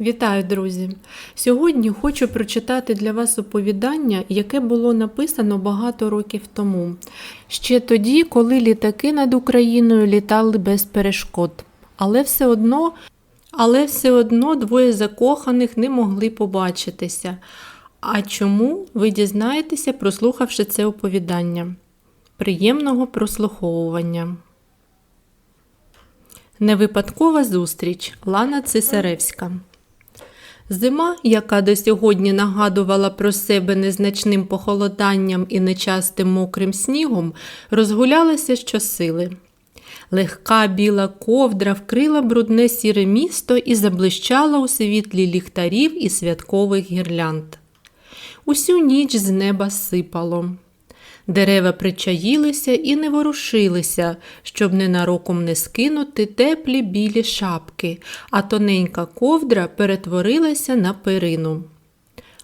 Вітаю, друзі! Сьогодні хочу прочитати для вас оповідання, яке було написано багато років тому. Ще тоді, коли літаки над Україною літали без перешкод. Але все одно, але все одно двоє закоханих не могли побачитися. А чому ви дізнаєтеся, прослухавши це оповідання? Приємного прослуховування. Невипадкова зустріч Лана Цисаревська. Зима, яка до сьогодні нагадувала про себе незначним похолоданням і нечастим мокрим снігом, розгулялася щосили. Легка біла ковдра вкрила брудне сіре місто і заблищала у світлі ліхтарів і святкових гірлянд. Усю ніч з неба сипало. Дерева причаїлися і не ворушилися, щоб ненароком не скинути теплі білі шапки, а тоненька ковдра перетворилася на перину.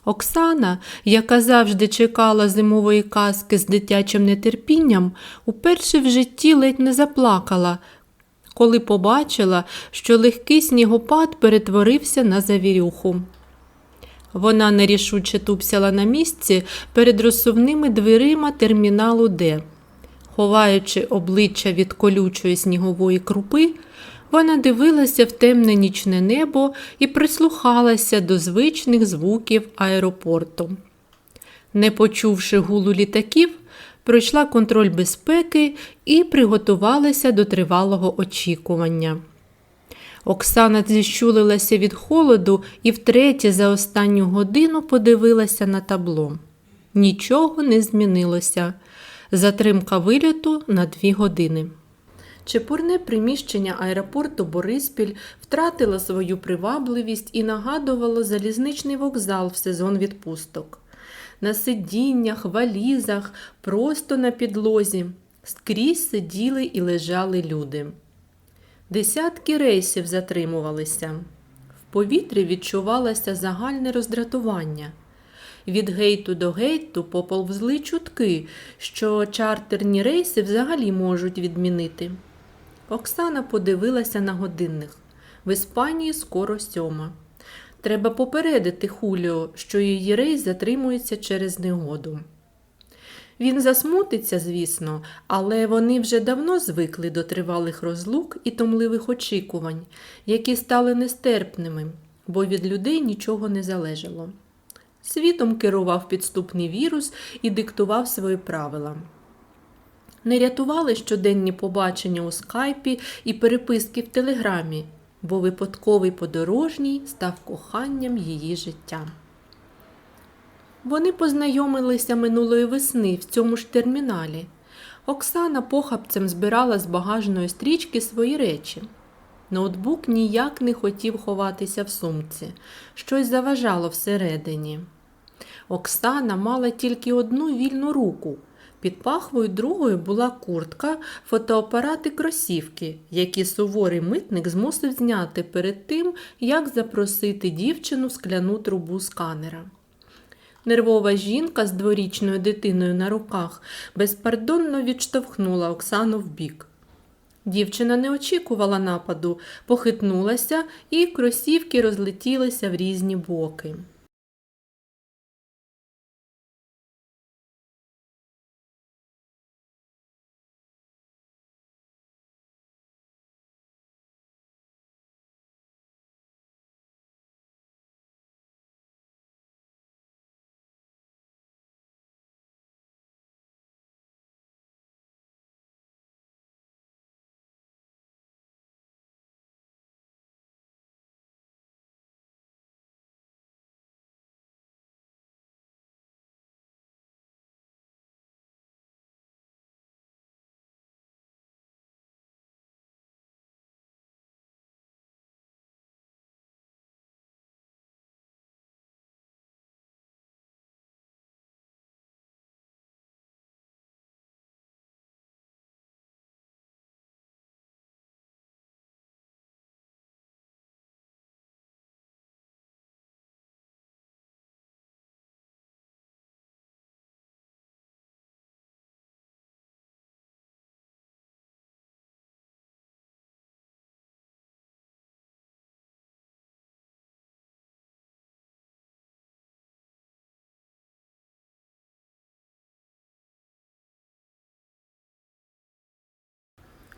Оксана, яка завжди чекала зимової казки з дитячим нетерпінням, уперше в житті ледь не заплакала, коли побачила, що легкий снігопад перетворився на завірюху. Вона нерішуче тупсяла на місці перед розсувними дверима терміналу Д. Ховаючи обличчя від колючої снігової крупи, вона дивилася в темне нічне небо і прислухалася до звичних звуків аеропорту. Не почувши гулу літаків, пройшла контроль безпеки і приготувалася до тривалого очікування. Оксана зіщулилася від холоду і втретє за останню годину подивилася на табло. Нічого не змінилося. Затримка вильоту на дві години. Чепурне приміщення аеропорту Бориспіль втратило свою привабливість і нагадувало залізничний вокзал в сезон відпусток. На сидіннях, валізах, просто на підлозі скрізь сиділи і лежали люди. Десятки рейсів затримувалися. В повітрі відчувалося загальне роздратування. Від гейту до гейту поповзли чутки, що чартерні рейси взагалі можуть відмінити. Оксана подивилася на годинник. В Іспанії скоро сьома. Треба попередити Хуліо, що її рейс затримується через негоду. Він засмутиться, звісно, але вони вже давно звикли до тривалих розлук і томливих очікувань, які стали нестерпними, бо від людей нічого не залежало. Світом керував підступний вірус і диктував свої правила. Не рятували щоденні побачення у скайпі і переписки в телеграмі, бо випадковий подорожній став коханням її життя. Вони познайомилися минулої весни в цьому ж терміналі. Оксана похапцем збирала з багажної стрічки свої речі. Ноутбук ніяк не хотів ховатися в сумці, щось заважало всередині. Оксана мала тільки одну вільну руку. Під пахвою другою була куртка, фотоапарат і кросівки, які суворий митник змусив зняти перед тим, як запросити дівчину в скляну трубу сканера. Нервова жінка з дворічною дитиною на руках безпардонно відштовхнула Оксану вбік. Дівчина не очікувала нападу, похитнулася, і кросівки розлетілися в різні боки.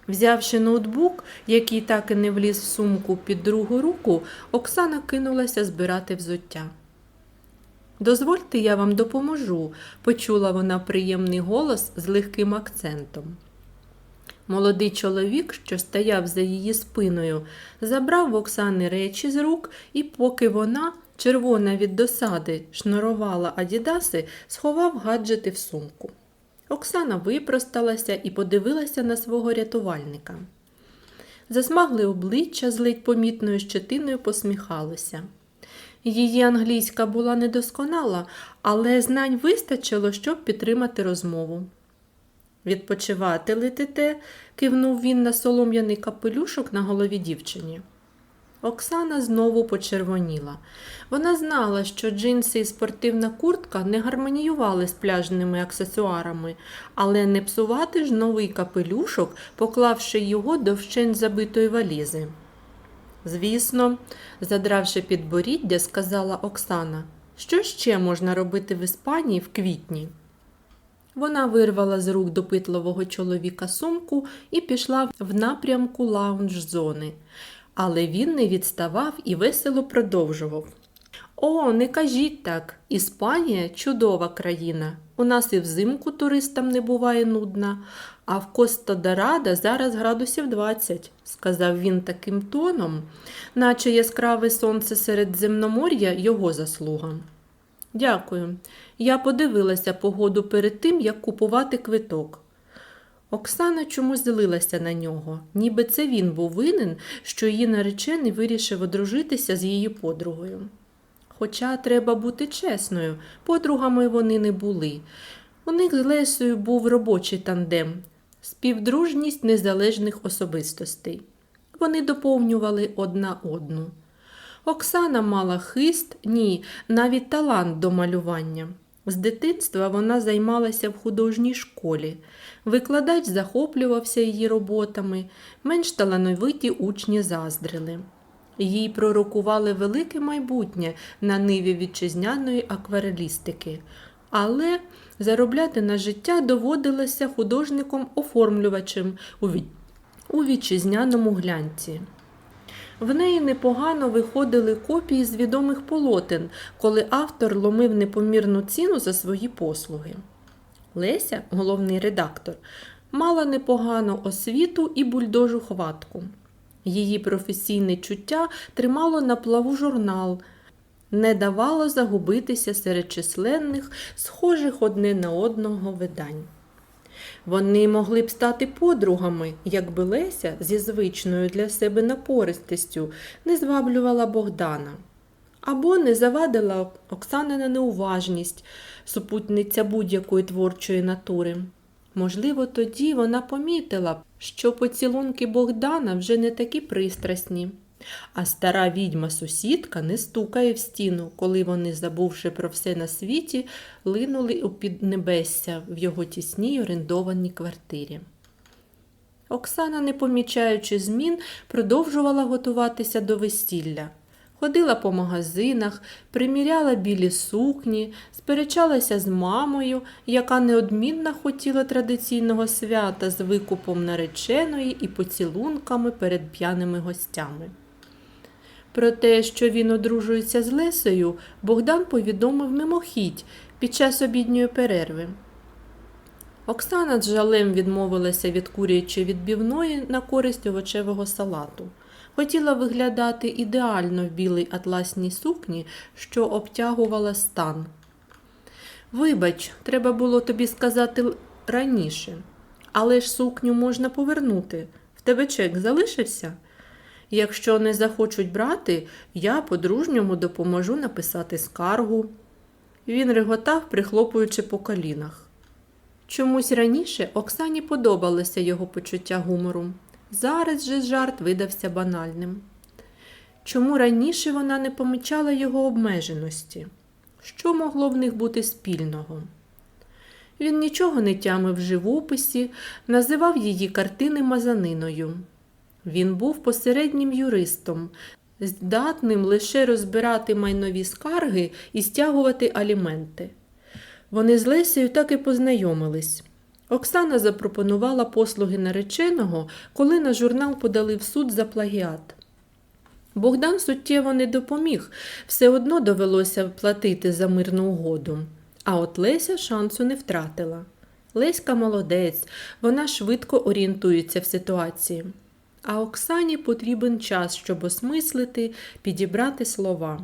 Взявши ноутбук, який так і не вліз в сумку під другу руку, Оксана кинулася збирати взуття. Дозвольте, я вам допоможу, почула вона приємний голос з легким акцентом. Молодий чоловік, що стояв за її спиною, забрав в Оксани речі з рук, і поки вона, червона від досади, шнурувала адідаси, сховав гаджети в сумку. Оксана випросталася і подивилася на свого рятувальника. Засмагле обличчя з ледь помітною щетиною посміхалося. Її англійська була недосконала, але знань вистачило, щоб підтримати розмову. Відпочивати летите, кивнув він на солом'яний капелюшок на голові дівчині. Оксана знову почервоніла. Вона знала, що джинси і спортивна куртка не гармоніювали з пляжними аксесуарами, але не псувати ж новий капелюшок, поклавши його до вщень забитої валізи. Звісно, задравши підборіддя, сказала Оксана, що ще можна робити в Іспанії в квітні. Вона вирвала з рук допитливого чоловіка сумку і пішла в напрямку лаунж-зони. Але він не відставав і весело продовжував. О, не кажіть так. Іспанія чудова країна. У нас і взимку туристам не буває нудна, а в Коста-Дорадо зараз градусів 20, сказав він таким тоном, наче яскраве сонце серед земномор'я його заслуга. Дякую. Я подивилася погоду перед тим, як купувати квиток. Оксана чомусь злилася на нього, ніби це він був винен, що її наречений вирішив одружитися з її подругою. Хоча треба бути чесною, подругами вони не були. У них з Лесею був робочий тандем, співдружність незалежних особистостей. Вони доповнювали одна одну. Оксана мала хист, ні, навіть талант до малювання. З дитинства вона займалася в художній школі. Викладач захоплювався її роботами, менш талановиті учні заздрили. Їй пророкували велике майбутнє на ниві вітчизняної акварелістики, але заробляти на життя доводилося художником-оформлювачем у віт- вітчизняному глянці. В неї непогано виходили копії з відомих полотен, коли автор ломив непомірну ціну за свої послуги. Леся, головний редактор, мала непогану освіту і бульдожу хватку. Її професійне чуття тримало на плаву журнал, не давало загубитися серед численних, схожих одне на одного видань. Вони могли б стати подругами, якби Леся зі звичною для себе напористістю не зваблювала Богдана. Або не завадила Оксанина неуважність, супутниця будь-якої творчої натури. Можливо, тоді вона помітила б, що поцілунки Богдана вже не такі пристрасні, а стара відьма-сусідка не стукає в стіну, коли вони, забувши про все на світі, линули у піднебесся в його тісній орендованій квартирі. Оксана, не помічаючи змін, продовжувала готуватися до весілля. Ходила по магазинах, приміряла білі сукні, сперечалася з мамою, яка неодмінно хотіла традиційного свята з викупом нареченої і поцілунками перед п'яними гостями. Про те, що він одружується з Лесею, Богдан повідомив мимохідь під час обідньої перерви. Оксана з жалем відмовилася від курячої відбівної на користь овочевого салату. Хотіла виглядати ідеально в білій атласній сукні, що обтягувала стан. Вибач, треба було тобі сказати раніше, але ж сукню можна повернути. В тебе чек залишився? Якщо не захочуть брати, я по-дружньому допоможу написати скаргу. Він реготав, прихлопуючи по колінах. Чомусь раніше Оксані подобалося його почуття гумору. Зараз же жарт видався банальним. Чому раніше вона не помічала його обмеженості? Що могло в них бути спільного? Він нічого не тямив в живописі, називав її картини мазаниною. Він був посереднім юристом, здатним лише розбирати майнові скарги і стягувати аліменти. Вони з Лесею так і познайомились. Оксана запропонувала послуги нареченого, коли на журнал подали в суд за плагіат. Богдан суттєво не допоміг, все одно довелося платити за мирну угоду. А от Леся шансу не втратила. Леська молодець, вона швидко орієнтується в ситуації. А Оксані потрібен час, щоб осмислити, підібрати слова.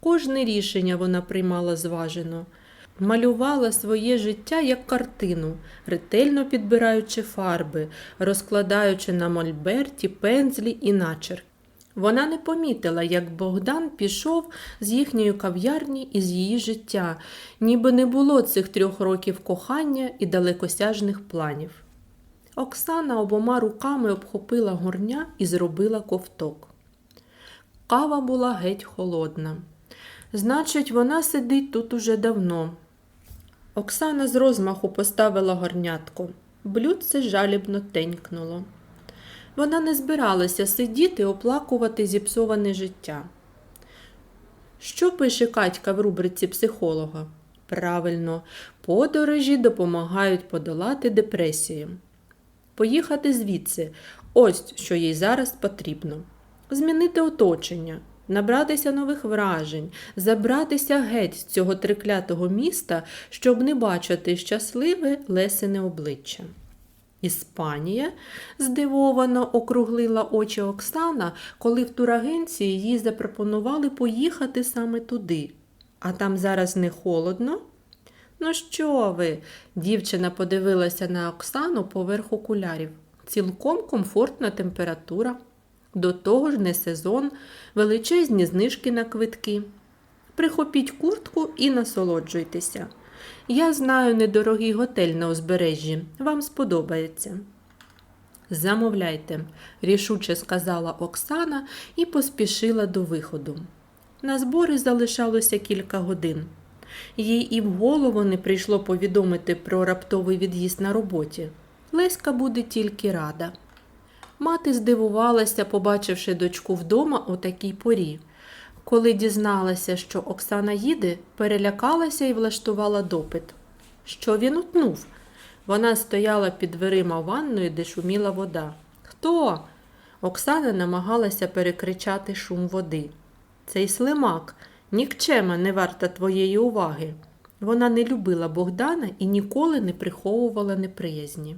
Кожне рішення вона приймала зважено, малювала своє життя як картину, ретельно підбираючи фарби, розкладаючи на мольберті пензлі і начерк. Вона не помітила, як Богдан пішов з їхньої кав'ярні і з її життя, ніби не було цих трьох років кохання і далекосяжних планів. Оксана обома руками обхопила горня і зробила ковток. Кава була геть холодна. Значить, вона сидить тут уже давно. Оксана з розмаху поставила горнятку. Блюдце жалібно тенькнуло. Вона не збиралася сидіти, оплакувати зіпсоване життя. Що пише Катька в рубриці психолога? Правильно, подорожі допомагають подолати депресію. Поїхати звідси ось що їй зараз потрібно. Змінити оточення, набратися нових вражень, забратися геть з цього триклятого міста, щоб не бачити щасливе лесене обличчя. Іспанія здивовано округлила очі Оксана, коли в турагенції їй запропонували поїхати саме туди. А там зараз не холодно? Ну що ви? Дівчина подивилася на Оксану поверх окулярів. Цілком комфортна температура. До того ж не сезон, величезні знижки на квитки. Прихопіть куртку і насолоджуйтеся. Я знаю недорогий готель на узбережжі. Вам сподобається. Замовляйте, рішуче сказала Оксана і поспішила до виходу. На збори залишалося кілька годин. Їй і в голову не прийшло повідомити про раптовий від'їзд на роботі. Леська буде тільки рада. Мати здивувалася, побачивши дочку вдома у такій порі. Коли дізналася, що Оксана їде, перелякалася і влаштувала допит. Що він утнув? Вона стояла під дверима ванної, де шуміла вода. Хто? Оксана намагалася перекричати шум води. Цей слимак, нікчема не варта твоєї уваги. Вона не любила Богдана і ніколи не приховувала неприязні.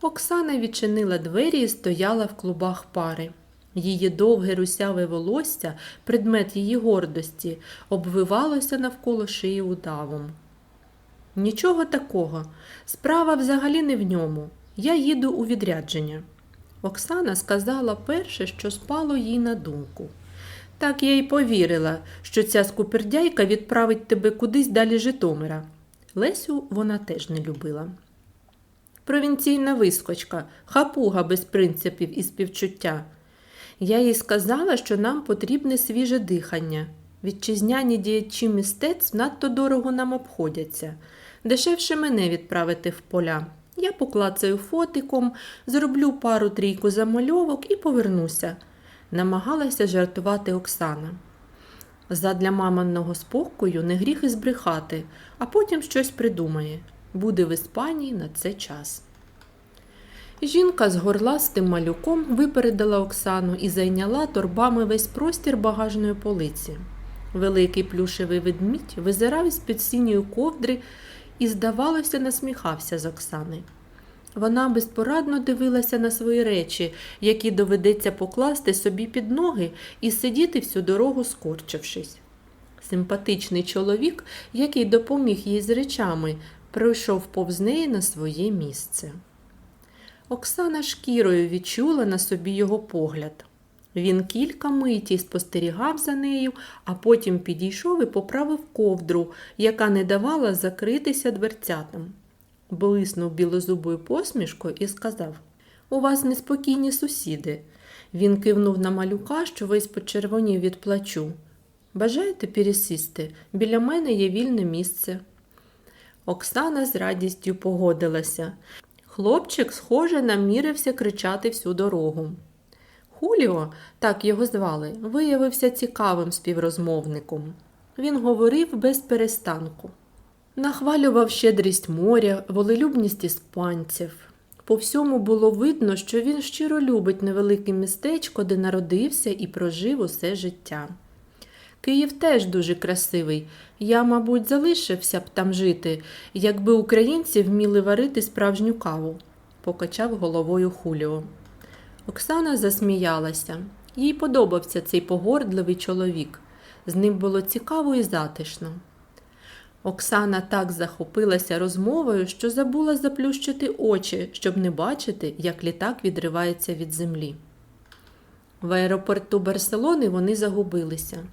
Оксана відчинила двері і стояла в клубах пари. Її довге русяве волосся, предмет її гордості, обвивалося навколо шиї удавом. Нічого такого. Справа взагалі не в ньому. Я їду у відрядження. Оксана сказала перше, що спало їй на думку. Так я й повірила, що ця скупердяйка відправить тебе кудись далі Житомира. Лесю вона теж не любила. Провінційна вискочка, хапуга без принципів і співчуття. Я їй сказала, що нам потрібне свіже дихання. Вітчизняні діячі мистецтв надто дорого нам обходяться. Дешевше мене відправити в поля. Я поклацаю фотиком, зроблю пару трійку замальовок і повернуся, намагалася жартувати Оксана. Задля маминого спокою не гріх і збрехати, а потім щось придумає. Буде в Іспанії на це час. Жінка з горластим малюком випередила Оксану і зайняла торбами весь простір багажної полиці. Великий плюшевий ведмідь визирав із під синьої ковдри і, здавалося, насміхався з Оксани. Вона безпорадно дивилася на свої речі, які доведеться покласти собі під ноги і сидіти всю дорогу скорчившись. Симпатичний чоловік, який допоміг їй з речами, пройшов повз неї на своє місце. Оксана шкірою відчула на собі його погляд. Він кілька миті спостерігав за нею, а потім підійшов і поправив ковдру, яка не давала закритися дверцятам. Блиснув білозубою посмішкою і сказав У вас неспокійні сусіди. Він кивнув на малюка, що весь почервонів від плачу. Бажаєте пересісти? Біля мене є вільне місце. Оксана з радістю погодилася. Хлопчик, схоже, намірився кричати всю дорогу. Хуліо, так його звали, виявився цікавим співрозмовником. Він говорив без перестанку. Нахвалював щедрість моря, волелюбність іспанців. По всьому було видно, що він щиро любить невелике містечко, де народився і прожив усе життя. Київ теж дуже красивий. Я, мабуть, залишився б там жити, якби українці вміли варити справжню каву, покачав головою Хуліо. Оксана засміялася. Їй подобався цей погордливий чоловік. З ним було цікаво і затишно. Оксана так захопилася розмовою, що забула заплющити очі, щоб не бачити, як літак відривається від землі. В аеропорту Барселони вони загубилися.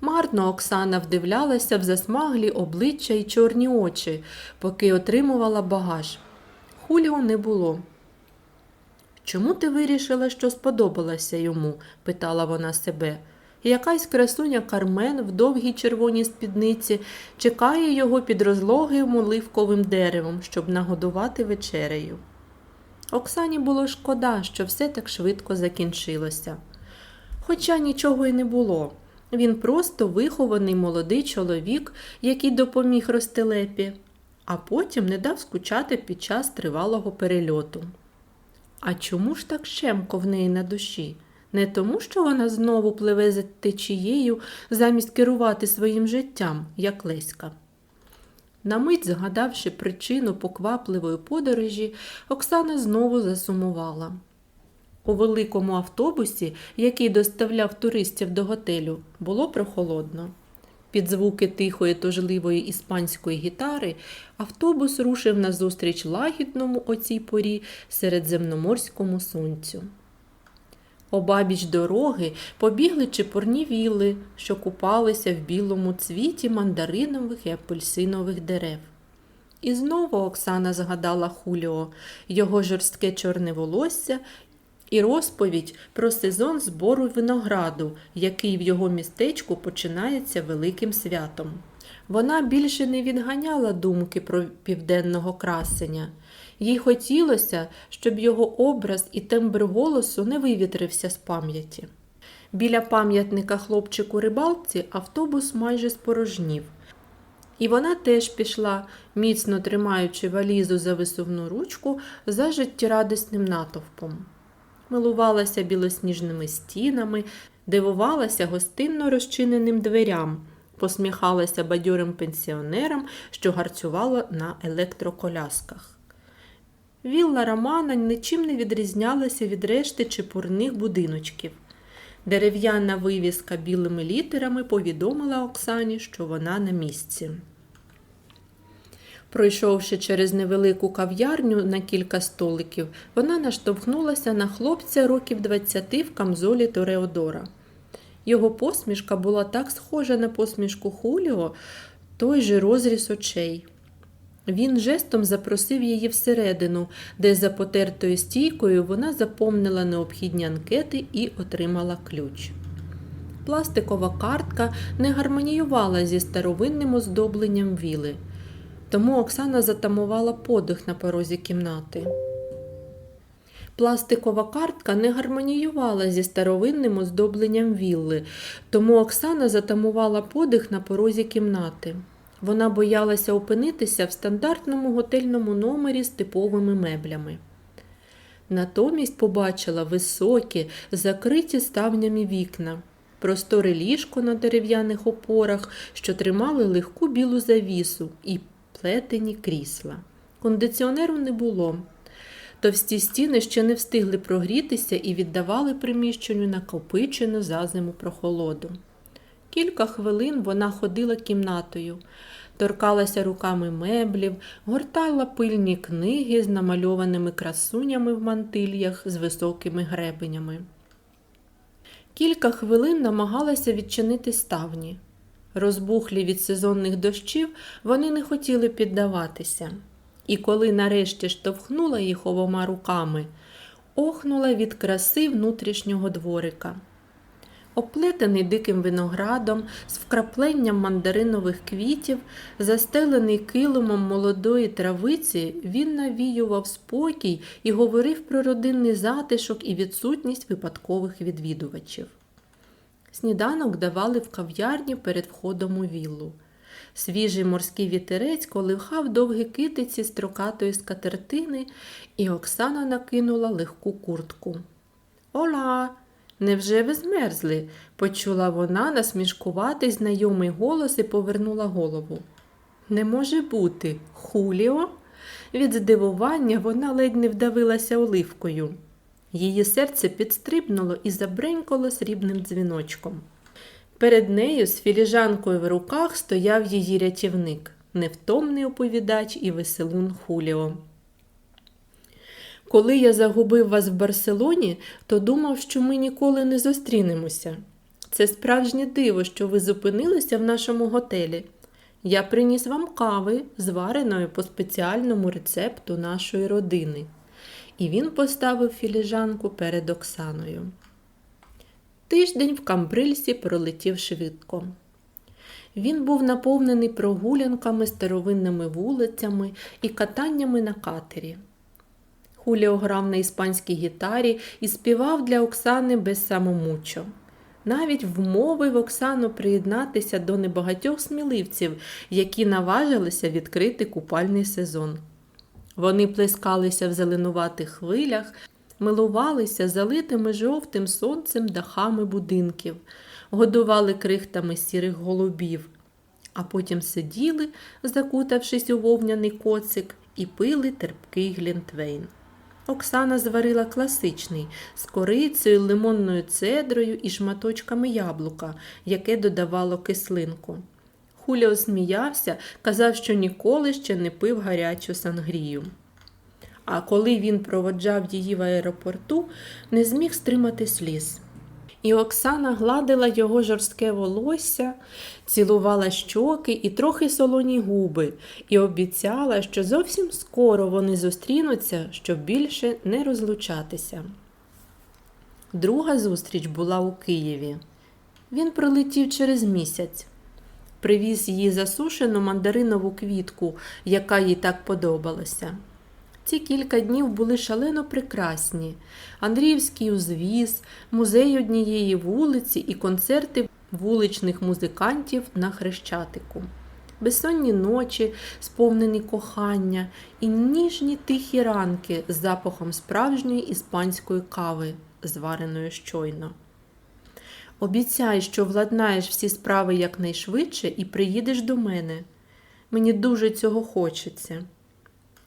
Марно Оксана вдивлялася в засмаглі обличчя й чорні очі, поки отримувала багаж. Хуліо не було. Чому ти вирішила, що сподобалася йому? питала вона себе. Якась красуня Кармен в довгій червоній спідниці чекає його під розлогим оливковим деревом, щоб нагодувати вечерею. Оксані було шкода, що все так швидко закінчилося. Хоча нічого й не було. Він просто вихований молодий чоловік, який допоміг Ростелепі, а потім не дав скучати під час тривалого перельоту. А чому ж так щемко в неї на душі? Не тому, що вона знову пливе за течією замість керувати своїм життям, як Леська. На мить, згадавши причину поквапливої подорожі, Оксана знову засумувала. У великому автобусі, який доставляв туристів до готелю, було прохолодно. Під звуки тихої тужливої іспанської гітари автобус рушив назустріч лагідному о цій порі середземноморському сонцю. Обабіч дороги побігли чепурні вілли, що купалися в білому цвіті мандаринових і апельсинових дерев. І знову Оксана згадала Хуліо, його жорстке чорне волосся і розповідь про сезон збору винограду, який в його містечку починається великим святом. Вона більше не відганяла думки про південного красення. Їй хотілося, щоб його образ і тембр голосу не вивітрився з пам'яті. Біля пам'ятника хлопчику рибалці автобус майже спорожнів. І вона теж пішла, міцно тримаючи валізу за висувну ручку за життєрадісним натовпом. Милувалася білосніжними стінами, дивувалася гостинно розчиненим дверям, посміхалася бадьорим пенсіонерам, що гарцювала на електроколясках. Вілла Романа нічим не відрізнялася від решти чепурних будиночків. Дерев'яна вивіска білими літерами повідомила Оксані, що вона на місці. Пройшовши через невелику кав'ярню на кілька столиків, вона наштовхнулася на хлопця років 20 в камзолі Тореодора. Його посмішка була так схожа на посмішку Хуліо, той же розріз очей. Він жестом запросив її всередину, де за потертою стійкою вона заповнила необхідні анкети і отримала ключ. Пластикова картка не гармоніювала зі старовинним оздобленням віли, тому Оксана затамувала подих на порозі кімнати. Пластикова картка не гармоніювала зі старовинним оздобленням вілли, тому Оксана затамувала подих на порозі кімнати. Вона боялася опинитися в стандартному готельному номері з типовими меблями. Натомість побачила високі, закриті ставнями вікна, просторе ліжко на дерев'яних опорах, що тримали легку білу завісу, і плетені крісла. Кондиціонеру не було. Товсті стіни ще не встигли прогрітися і віддавали приміщенню накопичену за зиму прохолоду. Кілька хвилин вона ходила кімнатою, торкалася руками меблів, гортала пильні книги з намальованими красунями в мантильях з високими гребенями. Кілька хвилин намагалася відчинити ставні. Розбухлі від сезонних дощів, вони не хотіли піддаватися. І коли нарешті штовхнула їх обома руками, охнула від краси внутрішнього дворика. Оплетений диким виноградом, з вкрапленням мандаринових квітів, застелений килимом молодої травиці, він навіював спокій і говорив про родинний затишок і відсутність випадкових відвідувачів. Сніданок давали в кав'ярні перед входом у віллу. Свіжий морський вітерець колихав довгі китиці строкатої скатертини, і Оксана накинула легку куртку. Ола, невже ви змерзли? почула вона насмішкуватий знайомий голос і повернула голову. Не може бути, Хуліо? Від здивування вона ледь не вдавилася оливкою. Її серце підстрибнуло і забренькало срібним дзвіночком. Перед нею з філіжанкою в руках стояв її рятівник, невтомний оповідач і веселун Хуліо. Коли я загубив вас в Барселоні, то думав, що ми ніколи не зустрінемося. Це справжнє диво, що ви зупинилися в нашому готелі. Я приніс вам кави, звареної по спеціальному рецепту нашої родини. І він поставив філіжанку перед Оксаною. Тиждень в Камбрильсі пролетів швидко. Він був наповнений прогулянками старовинними вулицями і катаннями на катері. Хуліо грав на іспанській гітарі і співав для Оксани без самомучо. Навіть вмовив Оксану приєднатися до небагатьох сміливців, які наважилися відкрити купальний сезон. Вони плескалися в зеленуватих хвилях, милувалися залитими жовтим сонцем дахами будинків, годували крихтами сірих голубів, а потім сиділи, закутавшись у вовняний коцик, і пили терпкий глінтвейн. Оксана зварила класичний з корицею, лимонною цедрою і шматочками яблука, яке додавало кислинку. Хуліо сміявся, казав, що ніколи ще не пив гарячу сангрію. А коли він проводжав її в аеропорту, не зміг стримати сліз. І Оксана гладила його жорстке волосся, цілувала щоки і трохи солоні губи, і обіцяла, що зовсім скоро вони зустрінуться, щоб більше не розлучатися. Друга зустріч була у Києві. Він пролетів через місяць, привіз їй засушену мандаринову квітку, яка їй так подобалася. Ці кілька днів були шалено прекрасні. Андріївський узвіз, музей однієї вулиці і концерти вуличних музикантів на Хрещатику. Безсонні ночі, сповнені кохання, і ніжні тихі ранки з запахом справжньої іспанської кави, звареної щойно. Обіцяй, що владнаєш всі справи якнайшвидше і приїдеш до мене. Мені дуже цього хочеться.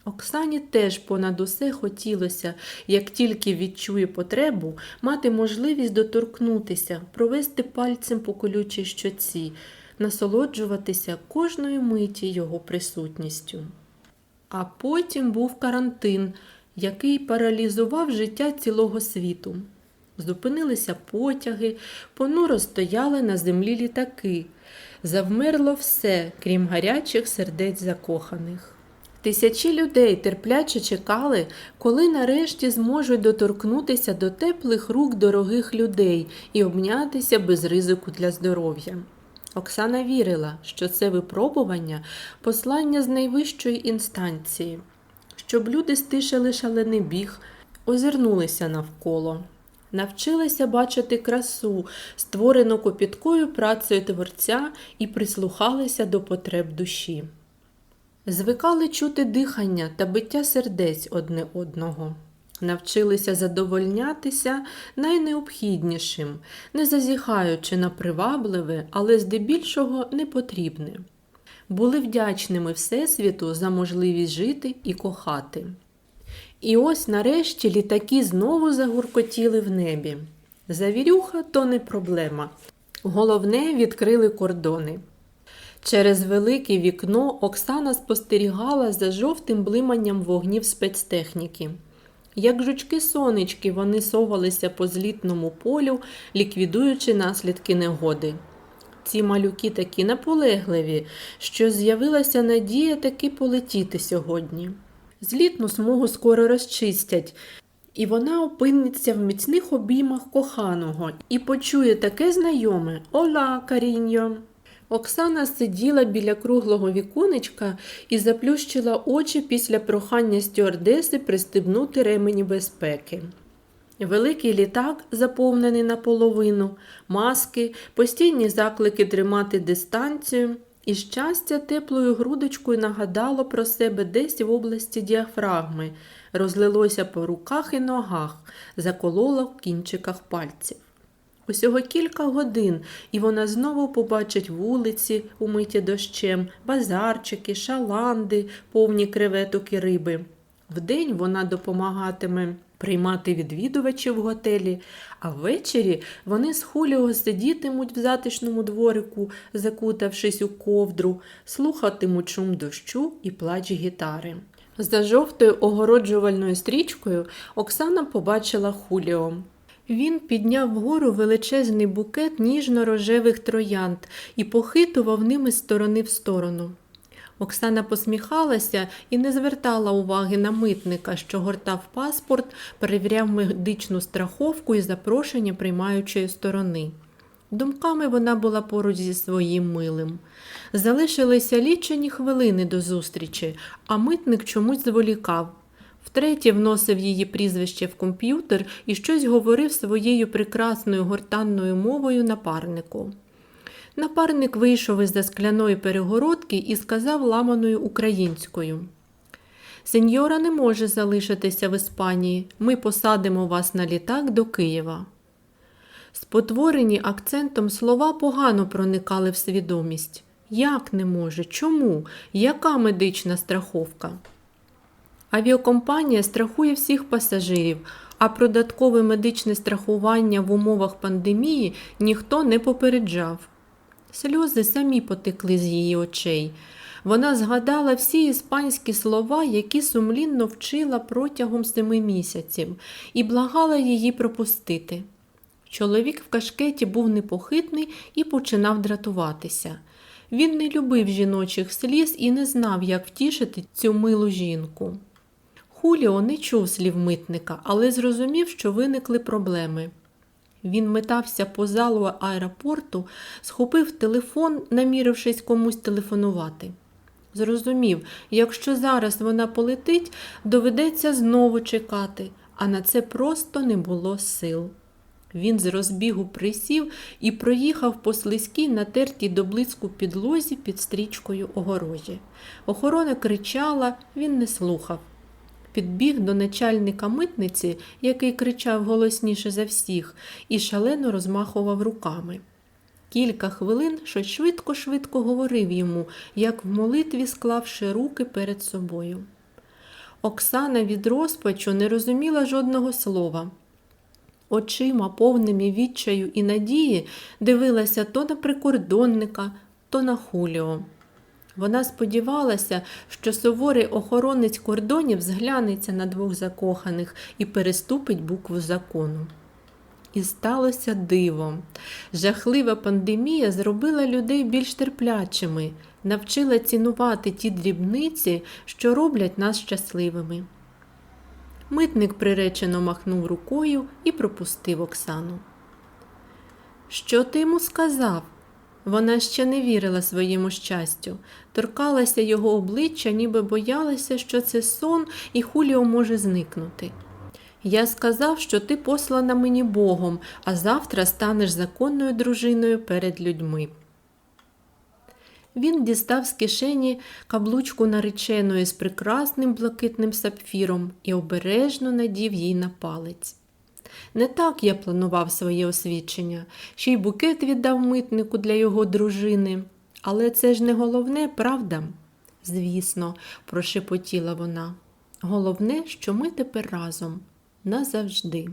Оксані теж понад усе хотілося, як тільки відчує потребу, мати можливість доторкнутися, провести пальцем по колючій щоці, насолоджуватися кожною миті його присутністю. А потім був карантин, який паралізував життя цілого світу. Зупинилися потяги, понуро стояли на землі літаки. Завмерло все, крім гарячих сердець закоханих. Тисячі людей терпляче чекали, коли нарешті зможуть доторкнутися до теплих рук дорогих людей і обнятися без ризику для здоров'я. Оксана вірила, що це випробування послання з найвищої інстанції, щоб люди стишили шалений біг, озирнулися навколо, навчилися бачити красу, створену копіткою працею творця, і прислухалися до потреб душі. Звикали чути дихання та биття сердець одне одного, навчилися задовольнятися найнеобхіднішим, не зазіхаючи на привабливе, але здебільшого непотрібне. Були вдячними Всесвіту за можливість жити і кохати. І ось нарешті літаки знову загуркотіли в небі. Завірюха то не проблема. Головне відкрили кордони. Через велике вікно Оксана спостерігала за жовтим блиманням вогнів спецтехніки. Як жучки сонечки, вони совалися по злітному полю, ліквідуючи наслідки негоди. Ці малюки такі наполегливі, що з'явилася надія таки полетіти сьогодні. Злітну смугу скоро розчистять, і вона опиниться в міцних обіймах коханого і почує таке знайоме Ола, Каріньо. Оксана сиділа біля круглого віконечка і заплющила очі після прохання стюардеси пристебнути ремені безпеки. Великий літак, заповнений наполовину, маски, постійні заклики тримати дистанцію, І щастя теплою грудочкою нагадало про себе десь в області діафрагми, розлилося по руках і ногах, закололо в кінчиках пальців. Усього кілька годин, і вона знову побачить вулиці, умиті дощем, базарчики, шаланди, повні креветок і риби. Вдень вона допомагатиме приймати відвідувачів в готелі, а ввечері вони з Хуліо сидітимуть в затишному дворику, закутавшись у ковдру, слухатимуть шум дощу і плач гітари. За жовтою огороджувальною стрічкою Оксана побачила Хуліо. Він підняв вгору величезний букет ніжно-рожевих троянд і похитував ними з сторони в сторону. Оксана посміхалася і не звертала уваги на митника, що гортав паспорт, перевіряв медичну страховку і запрошення приймаючої сторони. Думками вона була поруч зі своїм милим. Залишилися лічені хвилини до зустрічі, а митник чомусь зволікав. Втретє вносив її прізвище в комп'ютер і щось говорив своєю прекрасною гортанною мовою напарнику. Напарник вийшов із за скляної перегородки і сказав ламаною українською. Сеньора не може залишитися в Іспанії. Ми посадимо вас на літак до Києва. Спотворені акцентом слова погано проникали в свідомість. Як не може? Чому? Яка медична страховка? Авіакомпанія страхує всіх пасажирів, а про медичне страхування в умовах пандемії ніхто не попереджав. Сльози самі потекли з її очей. Вона згадала всі іспанські слова, які сумлінно вчила протягом семи місяців, і благала її пропустити. Чоловік в кашкеті був непохитний і починав дратуватися. Він не любив жіночих сліз і не знав, як втішити цю милу жінку. Хуліо не чув слів митника, але зрозумів, що виникли проблеми. Він метався по залу аеропорту, схопив телефон, намірившись комусь телефонувати. Зрозумів, якщо зараз вона полетить, доведеться знову чекати, а на це просто не було сил. Він з розбігу присів і проїхав по слизькій натертій до блиску підлозі під стрічкою огорожі. Охорона кричала, він не слухав. Підбіг до начальника митниці, який кричав голосніше за всіх, і шалено розмахував руками. Кілька хвилин щось швидко-швидко говорив йому, як в молитві склавши руки перед собою. Оксана від розпачу не розуміла жодного слова. Очима, повними відчаю і надії, дивилася то на прикордонника, то на хуліо. Вона сподівалася, що суворий охоронець кордонів зглянеться на двох закоханих і переступить букву закону. І сталося диво. Жахлива пандемія зробила людей більш терплячими, навчила цінувати ті дрібниці, що роблять нас щасливими. Митник приречено махнув рукою і пропустив Оксану. Що ти йому сказав? Вона ще не вірила своєму щастю, торкалася його обличчя, ніби боялася, що це сон і Хуліо може зникнути. Я сказав, що ти послана мені Богом, а завтра станеш законною дружиною перед людьми. Він дістав з кишені каблучку нареченої з прекрасним блакитним сапфіром і обережно надів їй на палець. Не так я планував своє освідчення, ще й букет віддав митнику для його дружини. Але це ж не головне, правда? Звісно, прошепотіла вона. Головне, що ми тепер разом назавжди.